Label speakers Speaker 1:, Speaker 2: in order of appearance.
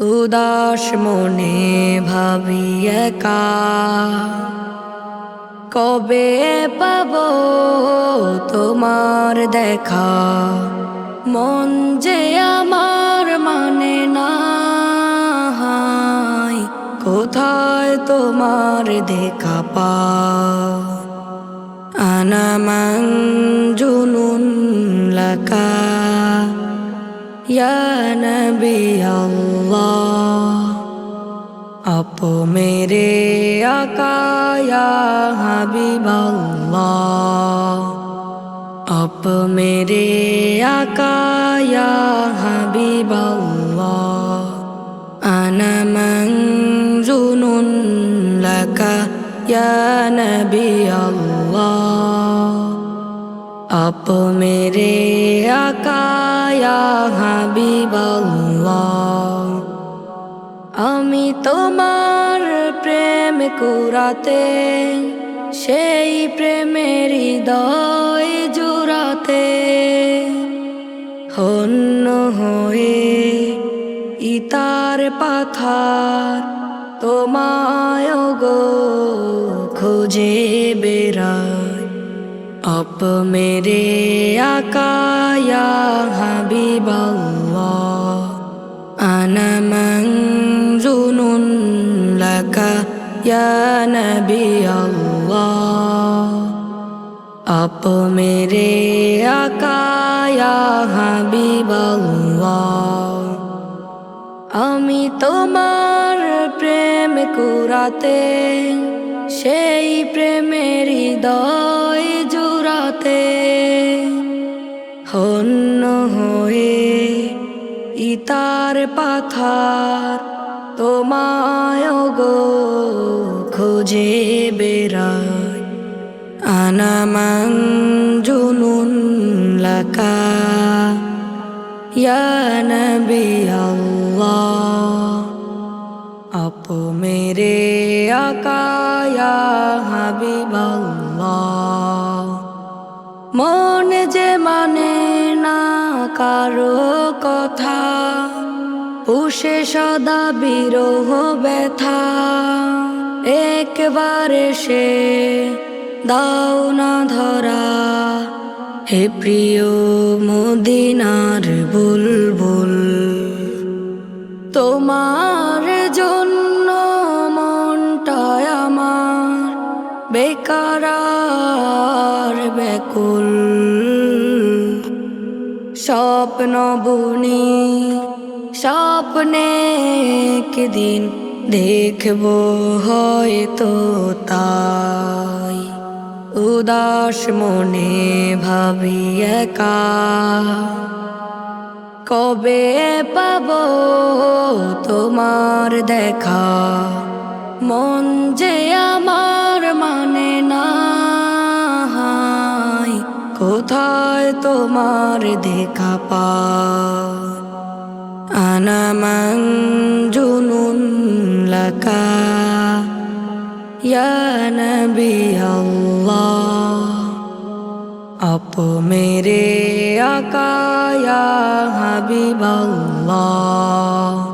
Speaker 1: উদাস মনে ভাবি একা। কবে পাব তোমার দেখা? মন যে আমার মানে না কোথায় তোমার দেখা পা আনামাং জুনুন লাকা। আপ মেরে আকা হাবিব আল্লাহ আপ মেরে আকা ইয়া হাবিব আল্লাহ আনা মঞ্জুনুন লাকা নবী আল্লাহ আপ মেরে আকা ইয়া হাবিব আমি তোমার প্রেম কুরাতে সেই প্রেমের হৃদয় জুড়াতে। হন্য হয়ে ইতার পাথার তোমায় গো খুঁজে আপ মেরে আকায়া হাবি বল আনমং জুনুন আপ মেরে আকায়া হাবি বল আমি তোমার প্রেম কুরাতে সেই প্রেমেরি দয় জুড়াতে হন্য হয়ে ইতার পাথার তোমায় গো খুঁজে বেড়ায় আনামাং জুনুন লাকা, ইয়া নবী আল্লাহ। আপ মেরে আকা, ইয়া হাবিব আল্লাহ। মন যে মানে না কারও কথা, পুষে সদা বিরহ ব্যথা। একবারে সে দাও না ধরা, হে প্রিয় মদিনার বুলবুল। তোমার জন্য মনটায় আমার বেকার। ব্যাকুল স্বপ্ন বুনি, স্বপ্নে একদিন দেখব হয়তো তাই। উদাস মনে ভাবি একা। কবে পাব তোমার দেখা? মন যে আমার তোমার দেখা পা আনামাং জুনুন লাকা। ইয়া নবী আল্লাহ আপ মেরে আকা, ইয়া হাবিব আল্লাহ